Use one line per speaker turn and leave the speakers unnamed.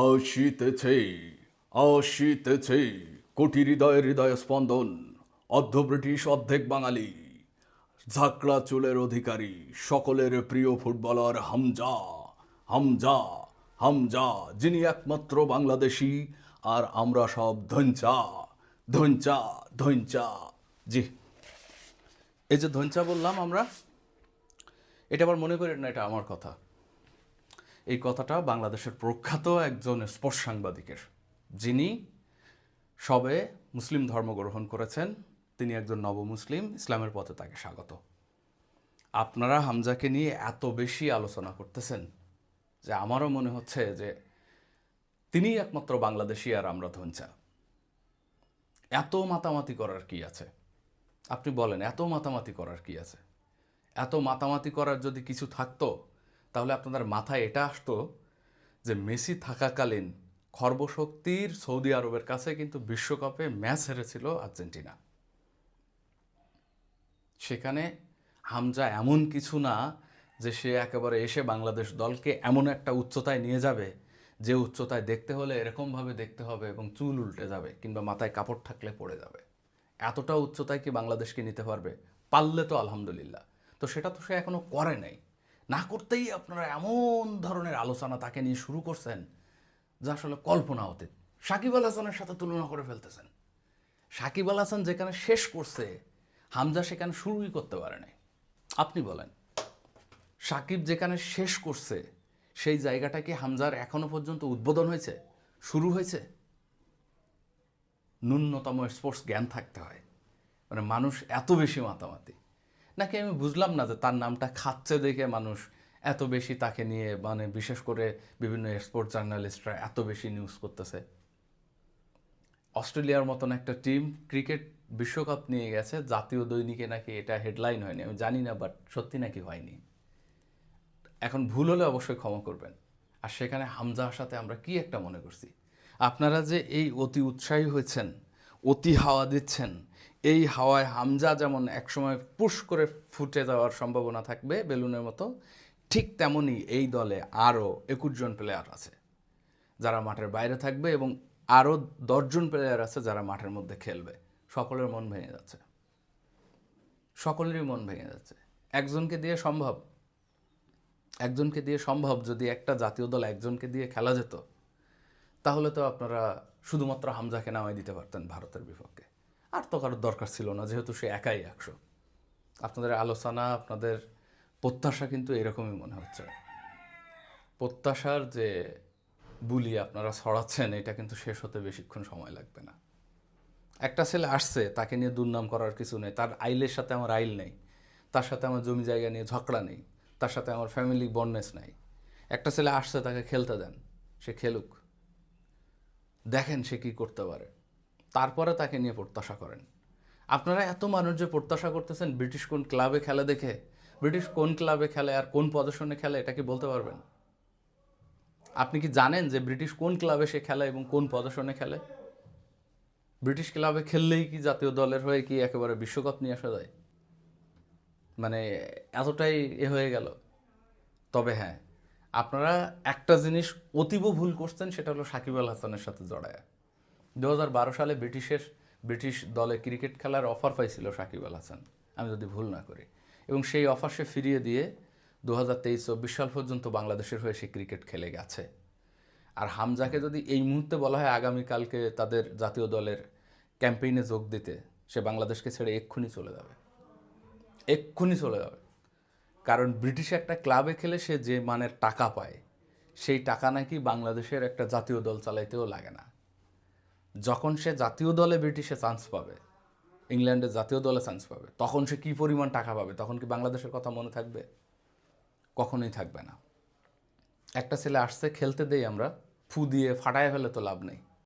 আসিতেছে আসিতেছে কোটি হৃদয় হৃদয় স্পন্দন, অর্ধ ব্রিটিশ, অর্ধেক বাঙালি। ঝাঁকড়া চুলের অধিকারী, সকলের প্রিয় ফুটবলার হামজা হামজা হামজা, যিনি একমাত্র বাংলাদেশি। আর আমরা সব ধঞ্চা ধঞ্চা ধঞ্চা জি, এই যে ধঞ্চা বললাম আমরা, এটা আবার মনে করেন না, এটা আমার কথা। এই কথাটা বাংলাদেশের প্রখ্যাত একজন স্পোর্টস সাংবাদিকের যিনি সবে মুসলিম ধর্ম গ্রহণ করেছেন, তিনি একজন নবমুসলিম, ইসলামের পথে তাকে স্বাগত। আপনারা হামজাকে নিয়ে এত বেশি আলোচনা করতেছেন যে আমারও মনে হচ্ছে যে তিনিই একমাত্র বাংলাদেশি আর আমরা ধনচা এত মাতামাতি করার কি আছে? আপনি বলেন, এত মাতামাতি করার কি আছে? এত মাতামাতি করার যদি কিছু থাকতো তাহলে আপনাদের মাথায় এটা আসতো যে মেসি থাকাকালীন খর্বশক্তির সৌদি আরবের কাছে কিন্তু বিশ্বকাপে ম্যাচ হেরেছিল আর্জেন্টিনা। সেখানে হামজা এমন কিছু না যে সে একেবারে এসে বাংলাদেশ দলকে এমন একটা উচ্চতায় নিয়ে যাবে, যে উচ্চতায় দেখতে হলে এরকমভাবে দেখতে হবে এবং চুল উল্টে যাবে কিংবা মাথায় কাপড় থাকলে পড়ে যাবে। এতটা উচ্চতায় কি বাংলাদেশকে নিতে পারবে? পারলে তো আলহামদুলিল্লাহ। তো সেটা তো সে এখনও করে নাই। না করতেই আপনারা এমন ধরনের আলোচনা তাকে নিয়ে শুরু করছেন, যা আসলে কল্পনা অতীত। সাকিব আল হাসানের সাথে তুলনা করে ফেলতেছেন। সাকিব আল হাসান যেখানে শেষ করছে, হামজা সেখানে শুরুই করতে পারে নাই। আপনি বলেন, সাকিব যেখানে শেষ করছে, সেই জায়গাটা কি হামজার এখনও পর্যন্ত উদ্বোধন হয়েছে, শুরু হয়েছে? ন্যূনতম স্পোর্টস জ্ঞান থাকতে হয়। মানে মানুষ এত বেশি মাতামাতি। নাকি আমি বুঝলাম না যে তার নামটা খাচ্ছে দেখে মানুষ এত বেশি তাকে নিয়ে মানে বিশেষ করে বিভিন্ন স্পোর্টস জার্নালিস্টরা এত বেশি নিউজ করতেছে? অস্ট্রেলিয়ার মতন একটা টিম ক্রিকেট বিশ্বকাপ নিয়ে গেছে, জাতীয় দৈনিকে নাকি এটা হেডলাইন হয়নি। আমি জানি না বাট সত্যি নাকি হয়নি। এখন ভুল হলে অবশ্যই ক্ষমা করবেন। আর সেখানে হামজার সাথে আমরা কি একটা মনে করছি? আপনারা যে এই অতি উৎসাহী হয়েছেন, অতি হাওয়া দিচ্ছেন এই হাওয়ায় হামজা যেমন একসময় পুশ করে ফুটে যাওয়ার সম্ভাবনা থাকবে বেলুনের মতো, ঠিক তেমনই এই দলে আরও একুশ জন প্লেয়ার আছে যারা মাঠের বাইরে থাকবে এবং আরও দশজন প্লেয়ার আছে যারা মাঠের মধ্যে খেলবে। সকলের মন ভেঙে যাচ্ছে। সকলেরই মন ভেঙে যাচ্ছে। একজনকে দিয়ে সম্ভব। একজনকে দিয়ে সম্ভব যদি একটা জাতীয় দল একজনকে দিয়ে খেলা যেত, তাহলে তো আপনারা শুধুমাত্র হামজাকে নামাই দিতে পারতেন ভারতের বিপক্ষে। আর তো কারোর দরকার ছিল না, যেহেতু সে একাই একশো। আপনাদের আলোচনা, আপনাদের প্রত্যাশা কিন্তু এরকমই মনে হচ্ছে। প্রত্যাশার যে বুলি আপনারা ছড়াচ্ছেন, এটা কিন্তু শেষ হতে বেশিক্ষণ সময় লাগবে না। একটা ছেলে আসছে, তাকে নিয়ে দুর্নাম করার কিছু নেই। তার আইলের সাথে আমার আইল নেই। তার সাথে আমার জমি জায়গা নিয়ে ঝগড়া নেই। তার সাথে আমার ফ্যামিলি বন্ডনেস নাই। একটা ছেলে আসছে, তাকে খেলতে দেন। সে খেলুক। দেখেন সে কী করতে পারে। তারপরে তাকে নিয়ে প্রত্যাশা করেন। আপনারা এত মানুষ যে প্রত্যাশা করতেছেন, ব্রিটিশ কোন ক্লাবে খেলে দেখে, ব্রিটিশ কোন ক্লাবে খেলে আর কোন পজিশনে খেলে, এটা কি বলতে পারবেন? আপনি কি জানেন যে ব্রিটিশ কোন ক্লাবে সে খেলে এবং কোন পজিশনে খেলে? ব্রিটিশ ক্লাবে খেললেই কি জাতীয় দলের হয়ে কি একেবারে বিশ্বকাপ নিয়ে আসা যায়? মানে এতটাই এ হয়ে গেল। তবে হ্যাঁ আপনারা একটা জিনিস অতীব ভুল করছেন, সেটা হলো সাকিব আল হাসানের সাথে জড়ায়। দু হাজার বারো সালে ব্রিটিশের, ব্রিটিশ দলে ক্রিকেট খেলার অফার পাইছিল সাকিব আল হাসান। আমি যদি ভুল না করি। এবং সেই অফার সে ফিরিয়ে দিয়ে দু হাজার তেইশ চব্বিশ সাল পর্যন্ত বাংলাদেশের হয়ে সে ক্রিকেট খেলে গেছে। আর হামজাকে যদি এই মুহূর্তে বলা হয় আগামীকালকে তাদের জাতীয় দলের ক্যাম্পেইনে যোগ দিতে, সে বাংলাদেশকে ছেড়ে এক্ষুনি চলে যাবে। এক্ষুনি চলে যাবে। কারণ ব্রিটিশ একটা ক্লাবে খেলে সে যে মানের টাকা পায়, সেই টাকা নাকি বাংলাদেশের একটা জাতীয় দল চালাইতেও লাগে না। যখন সে জাতীয় দলে ব্রিটিশে চান্স পাবে ইংল্যান্ডের জাতীয় দলে চান্স পাবে, তখন সে কী পরিমাণ টাকা পাবে? তখন কি বাংলাদেশের কথা মনে থাকবে? কখনোই থাকবে না। একটা ছেলে আসছে, খেলতে দেই আমরা, ফু দিয়ে ফাটায় ফেলে তো লাভ নেই।